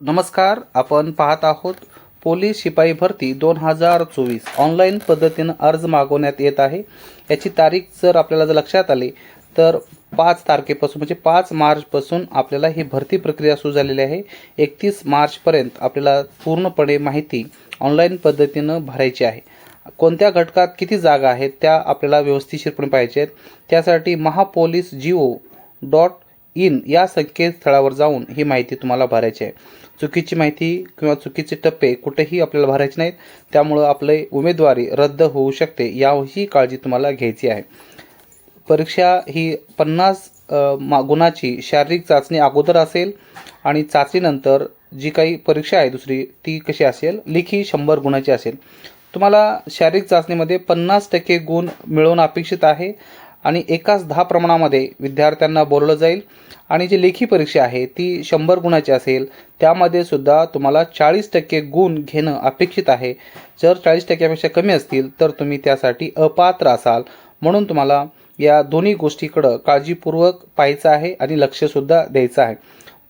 नमस्कार आपण पाहत आहोत पोलीस शिपाई भरती दोन हजार चोवीस. ऑनलाईन पद्धतीनं अर्ज मागवण्यात येत आहे. याची तारीख जर आपल्याला जर लक्षात आली तर पाच तारखेपासून म्हणजे पाच मार्चपासून आपल्याला ही भरती प्रक्रिया सुरू झालेली आहे. एकतीस मार्चपर्यंत आपल्याला पूर्णपणे माहिती ऑनलाईन पद्धतीनं भरायची आहे. कोणत्या घटकात किती जागा आहेत त्या आपल्याला व्यवस्थितशीरपणे पाहिजे आहेत. त्यासाठी महापोलीस जिओ डॉट इन या संकेतस्थळावर जाऊन ही माहिती तुम्हाला भरायची आहे. चुकीची माहिती किंवा चुकीचे टप्पे कुठेही आपल्याला भरायचे नाहीत. त्यामुळं आपले उमेदवारी रद्द होऊ शकते याही काळजी तुम्हाला घ्यायची आहे. परीक्षा ही पन्नास मा गुणाची शारीरिक चाचणी अगोदर असेल आणि चाचणीनंतर जी काही परीक्षा आहे दुसरी ती कशी असेल? लेखी शंभर गुणाची असेल. तुम्हाला शारीरिक चाचणीमध्ये पन्नास टक्के गुण मिळवणं अपेक्षित आहे आणि एकाच दहा प्रमाणामध्ये विद्यार्थ्यांना बोलवलं जाईल. आणि जी लेखी परीक्षा आहे ती शंभर गुणाची असेल त्यामध्ये सुद्धा तुम्हाला चाळीस टक्के गुण घेणं अपेक्षित आहे. जर चाळीस टक्क्यापेक्षा कमी असतील तर तुम्ही त्यासाठी अपात्र असाल. म्हणून तुम्हाला या दोन्ही गोष्टीकडं काळजीपूर्वक पाहायचं आहे आणि लक्षसुद्धा द्यायचं आहे.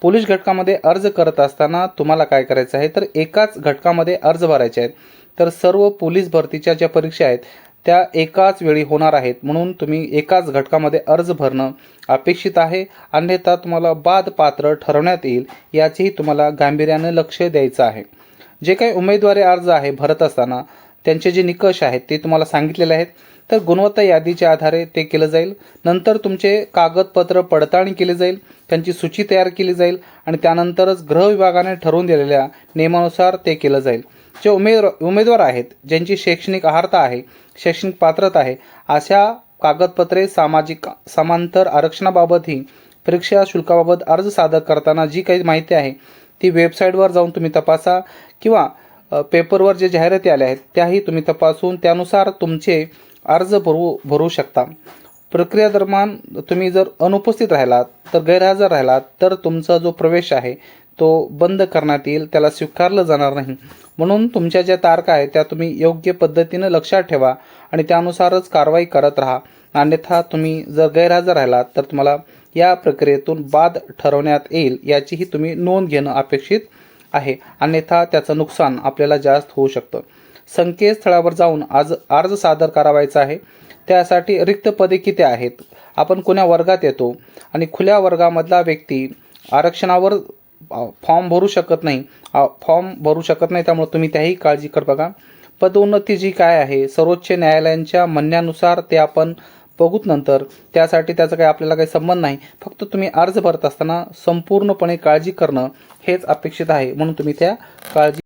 पोलीस घटकामध्ये अर्ज करत असताना तुम्हाला काय करायचं आहे? तर एकाच घटकामध्ये अर्ज भरायचे आहेत. तर सर्व पोलीस भरतीच्या ज्या परीक्षा आहेत त्या एकाच वेळी होणार आहेत. म्हणून तुम्ही एकाच घटकामध्ये अर्ज भरणं अपेक्षित आहे. अन्यथा तुम्हाला बाद पात्र ठरवण्यात येईल याचीही तुम्हाला गांभीर्यानं लक्ष द्यायचं आहे. जे काही उमेदवारी अर्ज आहे भरत असताना त्यांचे जे निकष आहेत ते तुम्हाला सांगितलेले आहेत. तर गुणवत्ता यादीच्या आधारे ते केलं जाईल. नंतर तुमचे कागदपत्र पडताळणी केली जाईल त्यांची सूची तयार केली जाईल आणि त्यानंतरच गृह विभागाने ठरवून दिलेल्या नियमानुसार ते केलं जाईल. जे उमेदवार उमेदवार आहेत ज्यांची शैक्षणिक अर्हता आहे शैक्षणिक पात्रता आहे अशा कागदपत्रे सामाजिक समांतर आरक्षणाबाबतही परीक्षा शुल्काबाबत अर्ज सादर करताना जी काही माहिती आहे ती वेबसाईटवर जाऊन तुम्ही तपासा किंवा पेपरवर जे जाहिराती आल्या आहेत त्याही तुम्ही तपासून त्यानुसार तुमचे अर्ज भरू भरू शकता. प्रक्रिया दरम्यान तुम्ही जर अनुपस्थित राहिलात तर गैरहजर राहिलात तर तुमचा जो प्रवेश आहे तो बंद करण्यात येईल त्याला स्वीकारलं जाणार नाही. म्हणून तुमच्या ज्या तारखा आहेत त्या तुम्ही योग्य पद्धतीनं लक्षात ठेवा आणि त्यानुसारच कारवाई करत राहा. अन्यथा तुम्ही जर गैरहजर राहिलात तर तुम्हाला या प्रक्रियेतून बाद ठरवण्यात येईल याचीही तुम्ही नोंद घेणं अपेक्षित आहे. अन्यथा त्याचं नुकसान आपल्याला जास्त होऊ शकतं. संकेतस्थळावर जाऊन आज अर्ज सादर करावायचा आहे. त्यासाठी रिक्त पदे किती आहेत? आपण कोण्या वर्गात येतो? आणि खुल्या वर्गामधला व्यक्ती आरक्षणावर फॉर्म भरू शकत नाही. फॉर्म भरू शकत नाही त्यामुळे तुम्ही त्याही काळजी कर बघा. पदोन्नती जी काय आहे सर्वोच्च न्यायालयांच्या म्हणण्यानुसार ते आपण बघूत नंतर त्यासाठी त्याचा काही आपल्याला काही संबंध नाही. फक्त तुम्ही अर्ज भरत असताना संपूर्णपणे काळजी करणं हेच अपेक्षित आहे म्हणून तुम्ही त्या काळजी